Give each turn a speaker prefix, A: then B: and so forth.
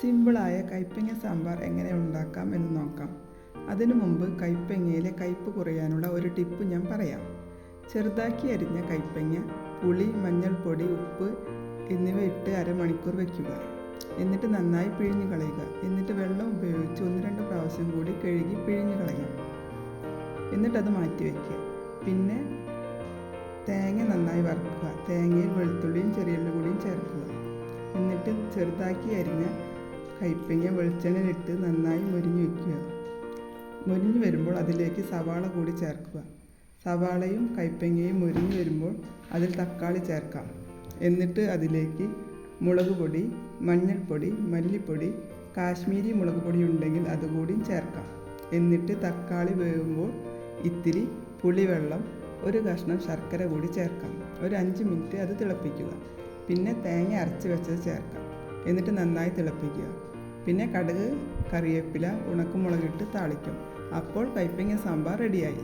A: സിമ്പിളായ കൈപ്പങ്ങ സാമ്പാർ എങ്ങനെ ഉണ്ടാക്കാം എന്ന് നോക്കാം. അതിനു മുമ്പ് കൈപ്പങ്ങയിലെ കയ്പ്പ് കുറയാനുള്ള ഒരു ടിപ്പ് ഞാൻ പറയാം. ചെറുതാക്കി അരിഞ്ഞ കൈപ്പങ്ങ പുളി മഞ്ഞൾപ്പൊടി ഉപ്പ് എന്നിവ ഇട്ട് അരമണിക്കൂർ വയ്ക്കുക എന്നിട്ട് നന്നായി പിഴിഞ്ഞു കളയുക. എന്നിട്ട് വെള്ളം ഉപയോഗിച്ച് ഒന്ന് രണ്ട് പ്രാവശ്യം കൂടി കഴുകി പിഴിഞ്ഞു കളയാം. എന്നിട്ടത് മാറ്റി വയ്ക്കുക പിന്നെ തേങ്ങ നന്നായി വറുക്കുക. തേങ്ങയിൽ വെളുത്തുള്ളിയും ചെറിയുള്ളി കൂടിയും ചേർക്കുക. എന്നിട്ട് ചെറുതാക്കി അരിഞ്ഞ കൈപ്പങ്ങ വെളിച്ചെണ്ണയിലിട്ട് നന്നായി മുരിഞ്ഞു വയ്ക്കുക. മുരിഞ്ഞു വരുമ്പോൾ അതിലേക്ക് സവാള കൂടി ചേർക്കുക. സവാളയും കൈപ്പങ്ങയും മുരിഞ്ഞു വരുമ്പോൾ അതിൽ തക്കാളി ചേർക്കാം. എന്നിട്ട് അതിലേക്ക് മുളക് പൊടി മഞ്ഞൾപ്പൊടി മല്ലിപ്പൊടി കാശ്മീരി മുളക് പൊടി ഉണ്ടെങ്കിൽ അതുകൂടിയും ചേർക്കാം. എന്നിട്ട് തക്കാളി വേകുമ്പോൾ ഇത്തിരി പുളിവെള്ളം ഒരു കഷ്ണം ശർക്കര കൂടി ചേർക്കാം. ഒരു അഞ്ച് മിനിറ്റ് അത് തിളപ്പിക്കുക. പിന്നെ തേങ്ങ അരച്ച് വെച്ചത് ചേർക്കാം. എന്നിട്ട് നന്നായി തിളപ്പിക്കുക. പിന്നെ കടുക് കറിവേപ്പില ഉണക്കമുളകിട്ട് താളിക്കും. അപ്പോൾ കൈപ്പങ്ങ സാമ്പാർ റെഡിയായി